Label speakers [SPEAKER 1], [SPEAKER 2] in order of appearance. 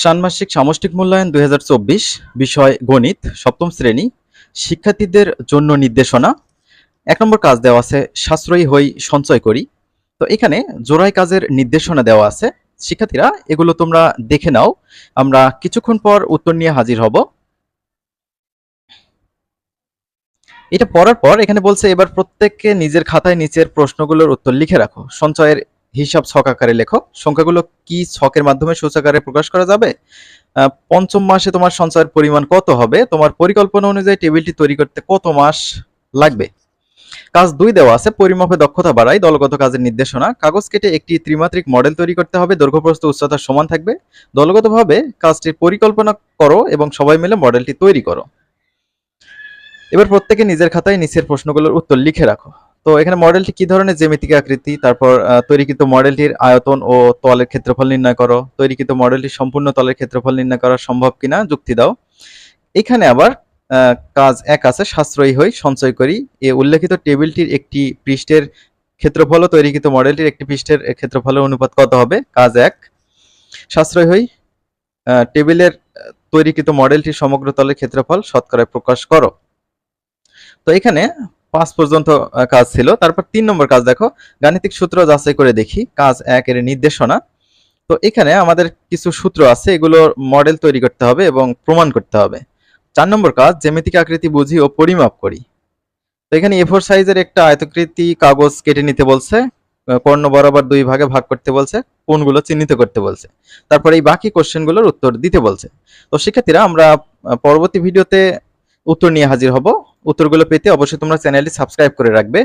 [SPEAKER 1] ষান্মাসিক সামষ্টিক মূল্যায়ন দুই বিষয় গণিত, সপ্তম শ্রেণি, শিক্ষার্থীদের জন্য নির্দেশনা। এক নম্বর কাজ দেওয়া আছে, সাশ্রয়ী হই, সঞ্চয় করি। তো এখানে জোড়াই কাজের নির্দেশনা দেওয়া আছে। শিক্ষার্থীরা, এগুলো তোমরা দেখে নাও। আমরা কিছুক্ষণ পর উত্তর নিয়ে হাজির হব। এটা পড়ার পর এখানে বলছে, এবার প্রত্যেককে নিজের খাতায় নিচের প্রশ্নগুলোর উত্তর লিখে রাখো। সঞ্চয়ের হিসাব ছক আকারে লেখো। সংখ্যাগুলো কি ছকের মাধ্যমে সূচকারে প্রকাশ করা যাবে? পঞ্চম মাসে তোমার সঞ্চয়ের পরিমাণ কত হবে? তোমার পরিকল্পনা অনুযায়ী টেবিলটি তৈরি করতে কত মাস লাগবে? কাজ দুই দেওয়া আছে, পরিমাপে দক্ষতা বাড়াই, দলগত কাজের নির্দেশনা। কাগজ কেটে একটি ত্রিমাত্রিক মডেল তৈরি করতে হবে, দৈর্ঘ্যপ্রস্থ উচ্চতা সমান থাকবে। দলগতভাবে কাজটির পরিকল্পনা করো এবং সবাই মিলে মডেলটি তৈরি করো। এবার প্রত্যেকে নিজের খাতায় নিচের প্রশ্নগুলোর উত্তর লিখে রাখো। তো এখানে মডেলটি কি ধরনের জ্যামিতিক আকৃতি? তারপর তৈরিকৃত মডেলটির আয়তন ও তলের ক্ষেত্রফল নির্ণয় করো। তৈরিকৃত মডেলটির সম্পূর্ণ তলের ক্ষেত্রফল নির্ণয় করা সম্ভব কিনা? যুক্তি দাও। এখানে আবার কাজ এক আছে, সাশ্রয়ী হই, সঞ্চয় করি। এ উল্লেখিত টেবিলটির একটি পৃষ্ঠের ক্ষেত্রফল ও তৈরিকৃত মডেলটির একটি পৃষ্ঠের ক্ষেত্রফলের অনুপাত কত হবে? কাজ এক। সাশ্রয় হই টেবিলের তৈরিকৃত মডেলটির সমগ্র তলের ক্ষেত্রফল শতকরায় প্রকাশ করো। তো এখানে পাঁচ পর্যন্ত কাজ ছিল। তারপর তিন নম্বর কাজ দেখো, গাণিতিক সূত্র যাচাই করে দেখি, কাজ এক এর নির্দেশনা। তো এখানে আমাদের কিছু সূত্র আছে, এগুলোর মডেল তৈরি করতে হবে এবং প্রমাণ করতে হবে। চার নম্বর কাজ, জ্যামিতিক আকৃতি বুঝি ও পরিমাপ করি। তো এখানে এ ফোর সাইজের একটা আয়তকৃতি কাগজ কেটে নিতে বলছে কর্ণ বরাবর দুই ভাগে ভাগ করতে বলছে কোনগুলো চিহ্নিত করতে বলছে। তারপর এই বাকি কোশ্চেনগুলোর উত্তর দিতে বলছে। তো শিক্ষার্থীরা, আমরা পরবর্তী ভিডিওতে উত্তর নিয়ে হাজির হব। উত্তরগুলো পেতে অবশ্যই তোমরা চ্যানেলটি সাবস্ক্রাইব করে রাখবে।